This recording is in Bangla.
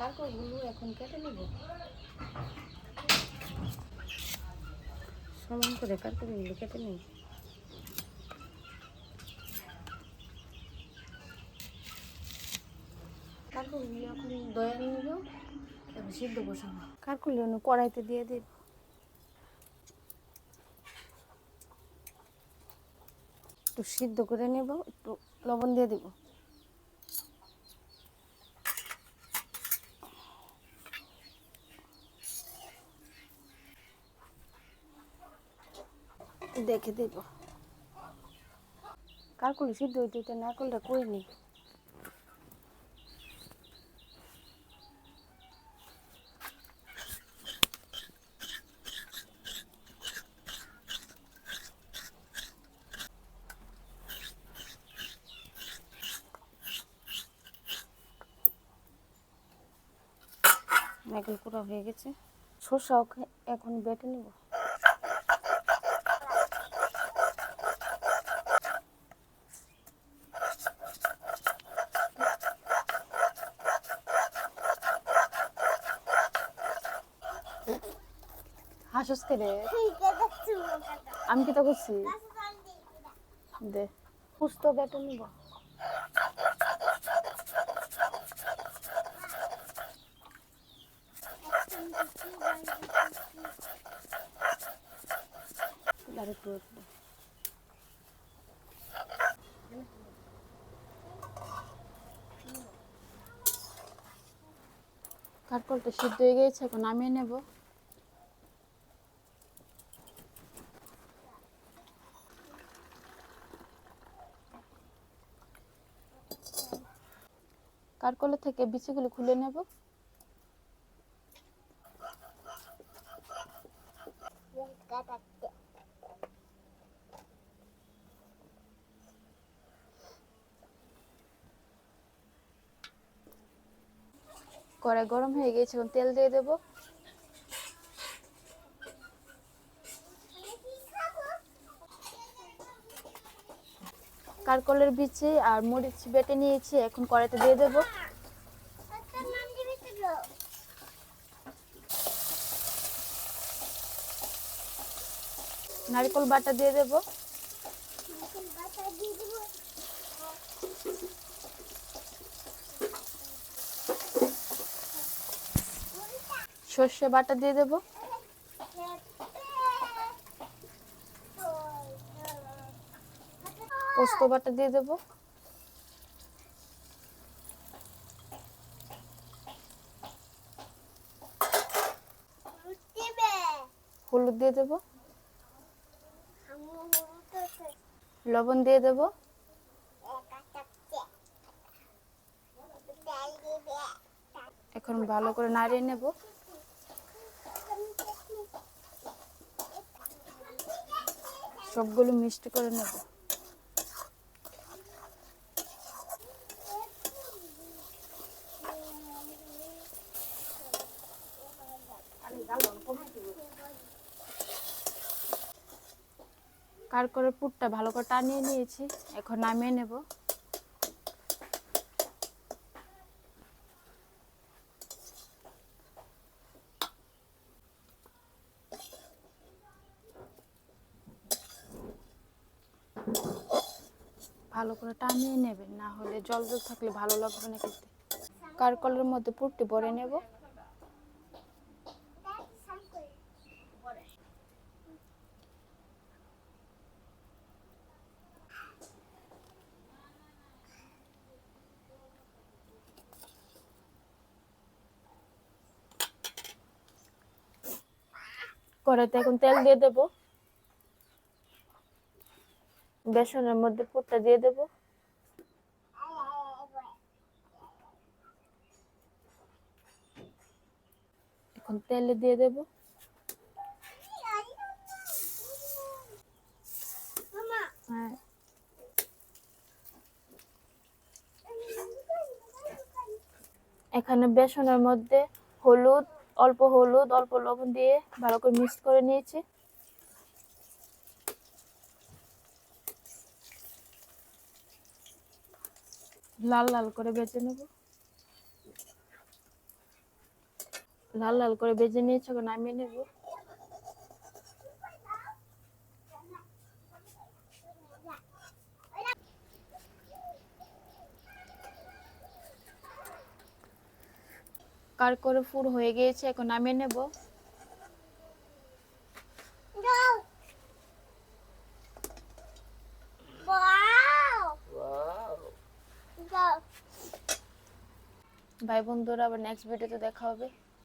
কারকরগুলো এখন কেটে নেব। সমান করে কারকরগুলো কেটে নেব এখন দয়া নেব তারপর সিদ্ধ বসাবো। কড়াইতে দিয়ে দিব। একটু সিদ্ধ করে নেব একটু লবণ দিয়ে দিব। দেখে দেব। কারকুলি সিদ্ধ হইতে নারকলটা কই নি নারকেল কুড়া হয়ে গেছে। খে- এখন বেটে নেব। হাসস কে রে আমি কি তো করছি দে। পুস্ত বেটে নিব। আর একটু একটু। কাঠকলটা সিদ্ধ হয়ে গেছে এখন নামিয়ে নেব। কাঠকলের থেকে বিচিগুলো খুলে নেব। কড়াই গরম হয়ে গিয়েছে তেল দিয়ে দেব। কারকলের বিচি আর মরিচ বেটে নিয়েছি, এখন কড়াইতে দিয়ে দেব। নারকেল বাটা দিয়ে দেব। সর্ষে বাটা দিয়ে দেব। পোস্ত বাটা দিয়ে দেব। হলুদ দিয়ে দেব। লবণ দিয়ে দেব। এখন ভালো করে নাড়িয়ে নেব। সবগুলো মিষ্টি করে নেব। কার করে পুরটা ভালো করে টানিয়ে নিয়েছি, এখন নামিয়ে নেব। ভালো করে টানিয়ে নেবেন, না হলে জল জল থাকলে ভালো লাগবে না খেতে। কারকলের মধ্যে পুরটি ভরে নেব। কড়াইতে এখন তেল দিয়ে দেব। বেসনের মধ্যে পুরটা দিয়ে দেব। এখন তেলে দিয়ে দেব। হ্যাঁ। এখানে বেসনের মধ্যে হলুদ অল্প হলুদ, অল্প লবণ দিয়ে ভালো করে মিক্স করে নিয়েছি। লাল লাল করে বেজে নেব। লাল লাল করে বেজে নিয়েছি নামিয়ে নেব। কার করে ফুল হয়ে গিয়েছে এখন নামিয়ে নেব। ভাই বন্ধুরা আবার নেক্সট ভিডিওতে দেখা হবে।